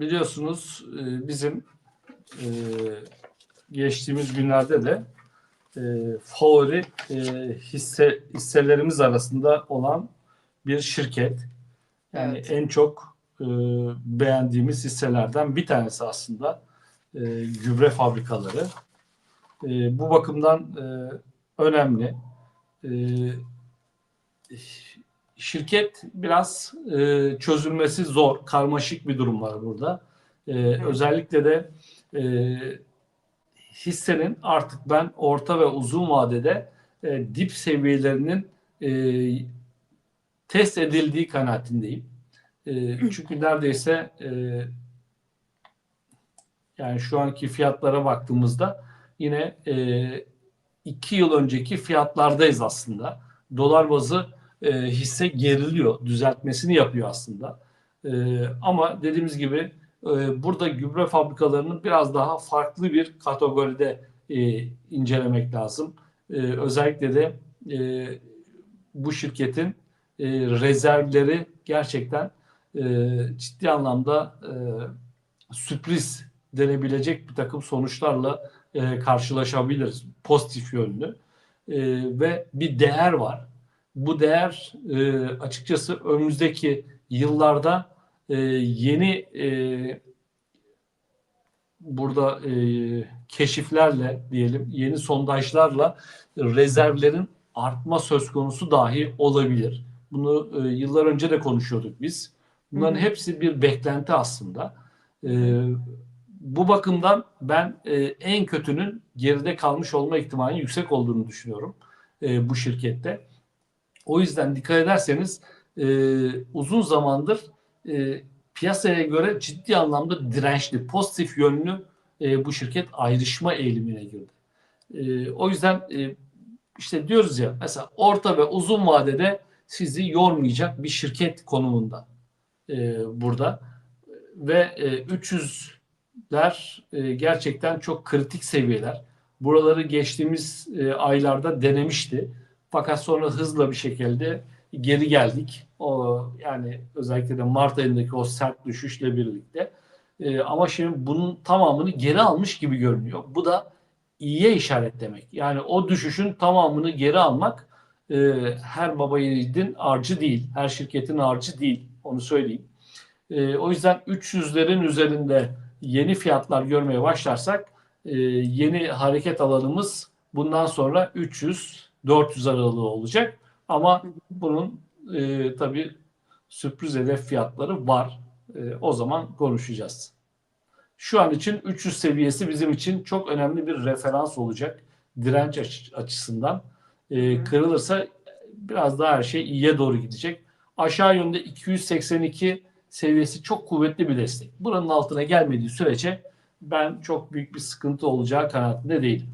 biliyorsunuz e, bizim e, geçtiğimiz günlerde de e, favori e, hisse hisselerimiz arasında olan bir şirket. Yani Evet. en çok e, beğendiğimiz hisselerden bir tanesi aslında e, gübre fabrikaları. E, bu bakımdan e, önemli. E, şirket biraz e, çözülmesi zor, karmaşık bir durum var burada. E, Özellikle de e, hissenin artık ben orta ve uzun vadede e, dip seviyelerinin e, test edildiği kanaatindeyim. E, çünkü neredeyse e, yani şu anki fiyatlara baktığımızda yine e, iki yıl önceki fiyatlardayız aslında. Dolar bazı e, hisse geriliyor, düzeltmesini yapıyor aslında. E, ama dediğimiz gibi e, burada gübre fabrikalarının biraz daha farklı bir kategoride e, incelemek lazım. E, özellikle de e, bu şirketin e, rezervleri gerçekten e, ciddi anlamda e, sürpriz denebilecek bir takım sonuçlarla e, karşılaşabiliriz. Pozitif yönlü. E, ve bir değer var. Bu değer e, açıkçası önümüzdeki yıllarda e, yeni e, burada e, keşiflerle diyelim yeni sondajlarla rezervlerin artma söz konusu dahi olabilir. Bunu e, yıllar önce de konuşuyorduk biz. Bunların Hı hepsi bir beklenti aslında. E, bu bakımdan ben e, en kötünün geride kalmış olma ihtimalinin yüksek olduğunu düşünüyorum e, bu şirkette. O yüzden dikkat ederseniz e, uzun zamandır e, piyasaya göre ciddi anlamda dirençli, pozitif yönlü e, bu şirket ayrışma eğilimine girdi. E, o yüzden e, işte diyoruz ya mesela orta ve uzun vadede sizi yormayacak bir şirket konumunda e, burada ve e, 300'ler e, gerçekten çok kritik seviyeler. Buraları geçtiğimiz e, aylarda denemişti. Fakat sonra hızla bir şekilde geri geldik. O yani özellikle de Mart ayındaki o sert düşüşle birlikte. E, ama şimdi bunun tamamını geri almış gibi görünüyor. Bu da iyiye işaret demek. Yani o düşüşün tamamını geri almak e, her baba yiğidin harcı değil. Her şirketin harcı değil. Onu söyleyeyim. E, o yüzden 300'lerin üzerinde yeni fiyatlar görmeye başlarsak e, yeni hareket alanımız bundan sonra 300-400 aralığı olacak. Ama bunun e, tabii sürpriz hedef fiyatları var. E, o zaman konuşacağız. Şu an için 300 seviyesi bizim için çok önemli bir referans olacak direnç aç- açısından. E, kırılırsa biraz daha her şey iyiye doğru gidecek. Aşağı yönde 282 seviyesi çok kuvvetli bir destek. Buranın altına gelmediği sürece ben çok büyük bir sıkıntı olacağı kanaatinde değilim.